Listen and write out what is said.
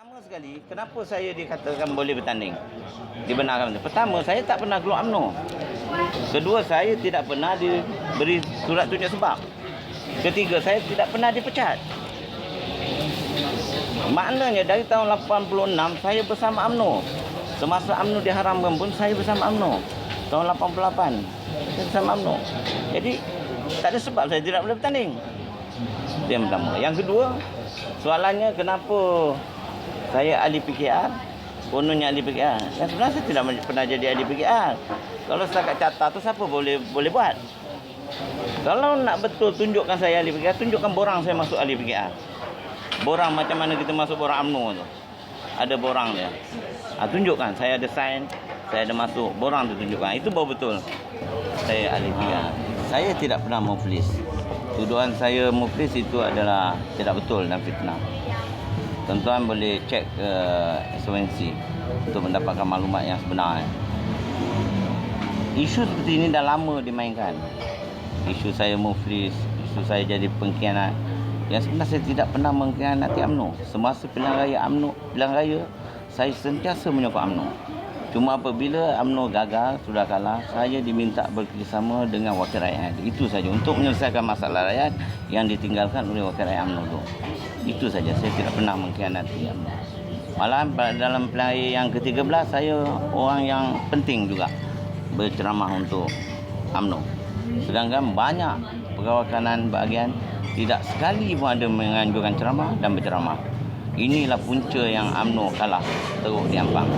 Pertama sekali, kenapa saya dikatakan boleh bertanding? Dibenarkan. Pertama, saya tak pernah keluar UMNO. Kedua, saya tidak pernah diberi surat tunjuk sebab. Ketiga, saya tidak pernah dipecat. Maknanya dari tahun 86 saya bersama UMNO. Semasa UMNO diharamkan pun saya bersama UMNO. Tahun 88 saya bersama UMNO. Jadi tak ada sebab saya tidak boleh bertanding. Itu yang pertama. Yang kedua, soalannya kenapa saya ahli PKR? Kononnya ahli PKR. Dan sebenarnya saya tidak pernah jadi ahli PKR. Kalau setakat carta tu siapa boleh boleh buat? Kalau nak betul tunjukkan saya ahli PKR, tunjukkan borang saya masuk ahli PKR. Borang macam mana kita masuk borang UMNO tu. Ada borang dia. Ha, tunjukkan saya ada sign, saya ada masuk, borang tu tunjukkan. Itu baru betul. Saya ahli PKR. Saya tidak pernah muflis. Tuduhan saya muflis itu adalah tidak betul dan fitnah. Tuan-tuan boleh cek ke SONC untuk mendapatkan maklumat yang sebenar. Isu seperti ini dah lama dimainkan. Isu saya muflis, isu saya jadi pengkhianat. Yang sebenarnya saya tidak pernah mengkhianati UMNO. Semasa pilihan raya UMNO, pilihan raya, saya sentiasa menyokong UMNO. Cuma apabila UMNO gagal, sudah kalah, saya diminta bekerjasama dengan wakil rakyat. Itu saja untuk menyelesaikan masalah rakyat yang ditinggalkan oleh wakil rakyat UMNO itu. Itu saja, saya tidak pernah mengkhianati UMNO. Malah dalam raya yang ke-13, saya orang yang penting juga berceramah untuk UMNO. Sedangkan banyak pegawai kanan bahagian tidak sekali pun ada menganjurkan ceramah dan berceramah. Inilah punca yang UMNO kalah teruk di Ampang.